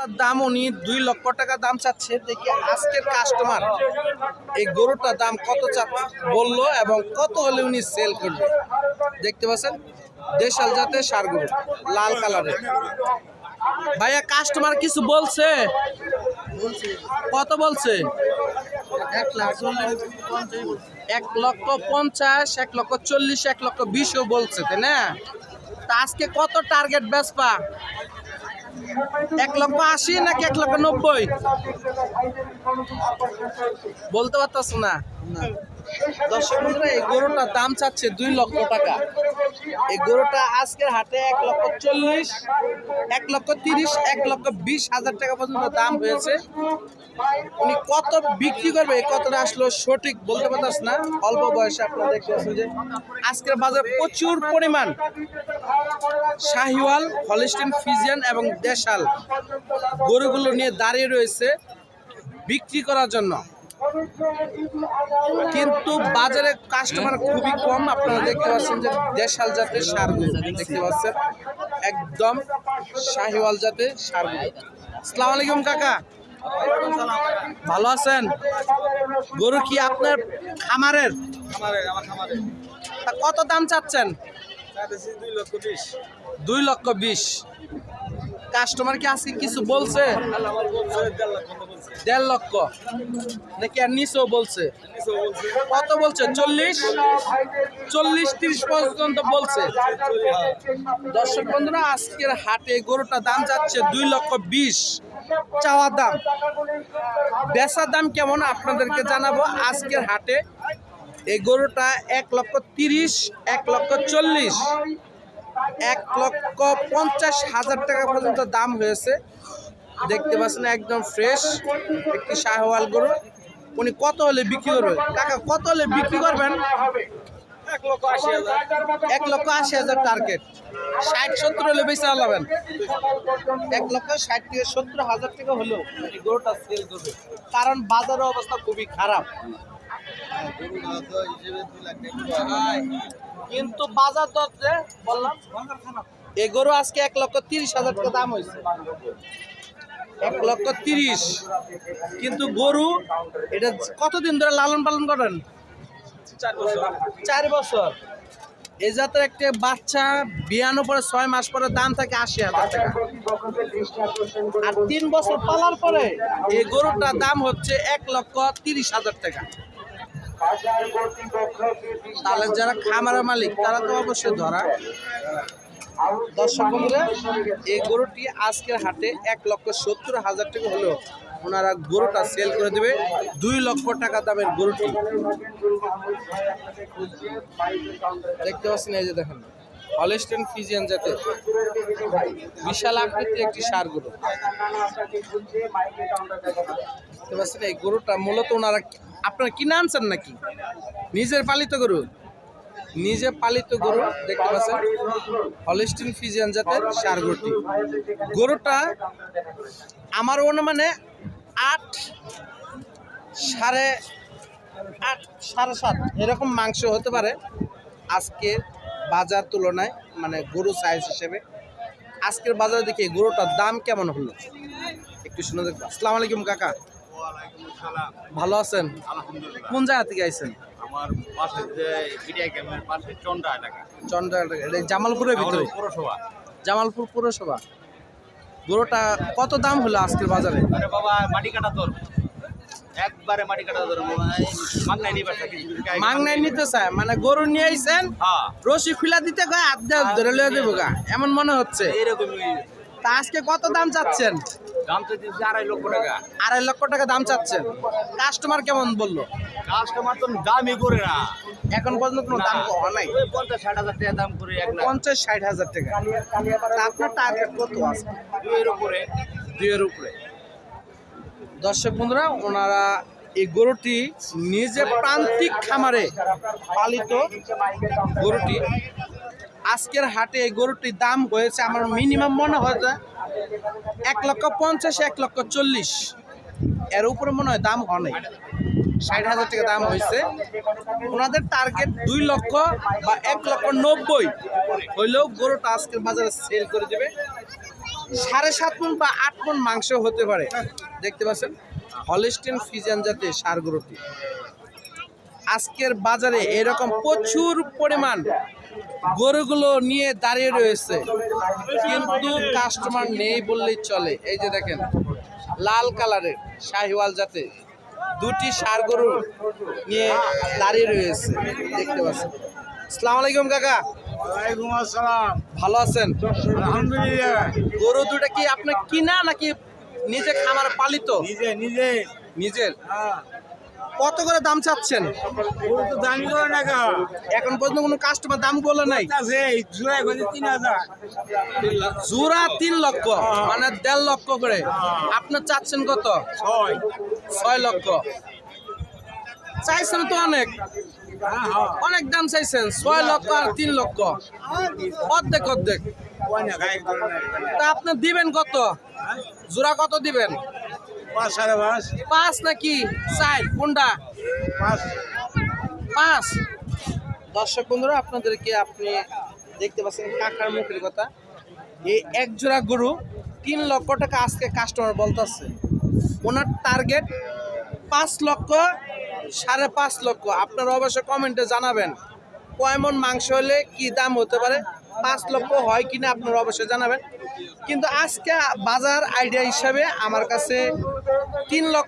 গরুটার দাম উনি দুই লক্ষ টাকা দাম চাচ্ছে। দেখি আজকের কাস্টমার এই গরুটার দাম কত চা বলল এবং কত হলে উনি সেল করবে। দেখতে পাচ্ছেন? দেশাল জাতের সার গরু লাল কালারের। ভাইয়া কাস্টমার কিছু বলছে? কত বলছে? এক লক্ষ পঞ্চাশ এক লক্ষ চল্লিশ এক লক্ষ বিশও বলছে তাই না? তা আজকে কত টার্গেট বেসপা এক লক্ষ আশি নাকি এক লক্ষ নব্বই? বলতে পারতাস না। দর্শক বন্ধুরা, এই গরুটার দাম চাচ্ছে দুই লক্ষ টাকা। এই গরুটা আজকের হাটে এক লক্ষ চল্লিশ, এক লক্ষ তিরিশ, এক লক্ষ বিশ হাজার টাকা পর্যন্ত দাম হয়েছে। উনি কত বিক্রি করবে কতটা আসলো সঠিক বলতে পারতাস না। অল্প বয়সে আপনারা দেখতে পাচ্ছেন যে আজকের বাজারে প্রচুর পরিমাণ শাহিওয়াল, হলিস্টিন, ফিজিয়ান এবং দেশাল গরুগুলো নিয়ে দাঁড়িয়ে রয়েছে বিক্রি করার জন্য। কিন্তু বাজারে কাস্টমার খুবই কম। আপনারা দেখতে পাচ্ছেন যে দেশাল জাতের সারগুলো দেখতে পাচ্ছেন? একদম শাহিওয়াল জাতের সারগুলো আসসালামু আলাইকুম কাকা। ভালো আছেন? গরু কি আপনার খামারের? কত দাম চাচ্ছেন? দুই লক্ষ বিশ। কাস্টমার কি আজকে কিছু বলছে? দেড় লক্ষ। নাকি আর নিচেও বলছে? কত বলছে? চল্লিশ? চল্লিশ, তিরিশ পর্যন্ত বলছে। দর্শক বন্ধুরা, আজকের হাটে গরুটা দাম যাচ্ছে দুই লক্ষ বিশ। চাওয়া দাম। বেচার দাম কেমন আপনাদেরকে জানাব আজকের হাটে। এই গরুটা এক লক্ষ তিরিশ, এক লক্ষ চল্লিশ। এক লক্ষ পঞ্চাশ হাজার টাকা পর্যন্ত দাম হয়েছে। দেখতে পাচ্ছেন একদম ফ্রেশ একটি শাহওয়াল গরু। উনি কত হলে বিক্রি করবেন? কাকা কত হলে বিক্রি করবেন? এক লক্ষ আশি হাজার। এক লক্ষ আশি হাজার টার্গেট ষাট সত্তর হলে বেশি আলাবেন এক লক্ষ ষাট থেকে সত্তর হাজার টাকা হলেও গরুটা সেল করবে। কারণ বাজারের অবস্থা খুবই খারাপ। কিন্তু বাজার দরে বললাম এই গরু আজকে এক লক্ষ তিরিশ হাজার টাকা দাম হয়েছে। এক লক্ষ তিরিশ। কিন্তু গরু এটা কতদিন ধরে লালন পালন করেন? চার বছর। চার বছর। এই জাতের একটা বাচ্চা বিয়ানো পরে ছয় মাস পরে দাম থাকে আশি হাজার টাকা। আর তিন বছর পালার পরে এই গরুটার দাম হচ্ছে এক লক্ষ তিরিশ হাজার টাকা। তাহলে যারা খামারের মালিক, তারা তো অবশ্যই ধরা। দর্শক বন্ধুরা, এই গরুটি আজকের হাটে এক লক্ষ সত্তর হাজার টাকা হলেও ওনারা গরুটা সেল করে দেবে। দুই লক্ষ টাকা দামের গরুটি। দেখতে পাচ্ছেন, এই যে দেখেন হলেস্টেন ফিজিয়ান জাতের বিশাল আকৃতির একটি সার গরু। দেখতে পাচ্ছেন, এই গরুটা মূলত ওনারা আপনারা কিনে আনছেন নাকি? নিজের পালিত গরু? নিজে পালিত গরু দেখতে পাচ্ছেন। হলিস্টিন ফিজিয়ান জাতের সার গরুটি। গরুটা আমার অনুমানে আট সাড়ে আট, সাড়ে সাত এরকম মাংস হতে পারে আজকের বাজার তুলনায় মানে গরু সাইজ হিসেবে। আজকের বাজারে দেখি গরুটার দাম কেমন হলো? একটু শুনে দেখব। আসসালামু আলাইকুম কাকা। ভালো আছেন? কোন জায়গা থেকে আইছেন? আমার পাশে যে মিডিয়া ক্যাম্পের পাশে চন্ডা এলাকা। চন্দ্রা জামালপুরের ভিতরে? পৌরসভা। জামালপুর পৌরসভা। গরুটা কত দাম হলো আজকের বাজারে? আরে বাবা মাটি কাটা তোর একবারে মাটি কাটা তোর মাংনাই নিবার মাংনাই নিতে চায় মানে গরু নিয়ে আইছেন হ্যাঁ। রশি খুলা দিতে কয় হাত ধরে লয়ে দেবো গা। এমন মনে হচ্ছে। এরকমই তা আজকে কত দাম চাচ্ছেন? দাম আড়াই লক্ষ টাকা। আড়াই লক্ষ টাকা দাম চাচ্ছেন। কাস্টমার কেমন বলল? কাস্টমার তো দামই করে না। এখন পর্যন্ত কোনো দাম কমা নাই? পঞ্চাশ ষাট হাজার টাকা দাম করে এক পঞ্চাশ ষাট হাজার টাকা। আপনার টার্গেট কত আছে? দুইয়ের উপরে। দুইয়ের উপরে। দর্শক বন্ধুরা ওনারা এই গরুটি নিজে প্রান্তিক খামারে পালিত গরুটি। আজকের হাটে এই গরুটির দাম হয়েছে আমার মিনিমাম মনে হয় এক লক্ষ পঞ্চাশ, এক লক্ষ চল্লিশ। এর উপরে মনে হয় দাম নাই। ষাট হাজার টাকা দাম হয়েছে। ওনাদের টার্গেট দুই লক্ষ বা এক লক্ষ নব্বই। হইলেও গরুটা আজকের বাজারে সেল করে দেবে। সাড়ে সাত মন বা আট মন মাংস হতে পারে। দেখতে পাচ্ছেন? হলিস্টিন ফিজিয়ান জাতের সার গরুটি। আজকের বাজারে এরকম প্রচুর পরিমাণ গরুগুলো নিয়ে দাঁড়িয়ে রয়েছে কিন্তু কাস্টমার নেই বললেই চলে। এই যে দেখেন লাল কালারের শাহিওয়াল জাতে দুটি সার গরু নিয়ে দাঁড়িয়ে রয়েছে দেখতে পাচ্ছেন। আসসালামু আলাইকুম কাকা। আসসালাম। ভালো আছেন? আলহামদুলিল্লাহ। গরু দুটা কি আপনার কিনা নাকি নিজে খামার পালিত? নিজে নিজে। নিজের? হ্যাঁ। কত করে দাম চাচ্ছেন? দামি করে না এখন পর্যন্ত কোনো কাস্টমার দাম বলে নাই। তিন হাজার জোড়া তিন লক্ষ মানে দেড় লক্ষ করে। আপনার চাচ্ছেন কত? ছয়। ছয় লক্ষ। চাইছেন তো অনেক। অনেক দাম চাইছেন ছয় লক্ষ আর তিন লক্ষ। অর্ধেক অর্ধেক। তা আপনি দিবেন কত? জোড়া কত দিবেন? পাঁচ সাড়ে পাঁচ। পাঁচ নাকি? চার। কোনটা? পাঁচ। পাঁচ। দর্শক বন্ধুরা আপনাদেরকে আপনি দেখতে পাচ্ছেন কাকার মুখের কথা। এই এক জোড়া গরু তিন লক্ষ টাকা আজকে কাস্টমার বলতেছে। ওনার টার্গেট পাঁচ লক্ষ সাড়ে পাঁচ লক্ষ। আপনারা অবশ্যই কমেন্টে জানাবেন। কয় মন মাংস হলে কি দাম হতে পারে? পাঁচ লক্ষ হয় কিনা আপনারা অবশ্যই জানাবেন। কিন্তু আজকে বাজার আইডিয়া হিসাবে আমার কাছে তিন লক্ষ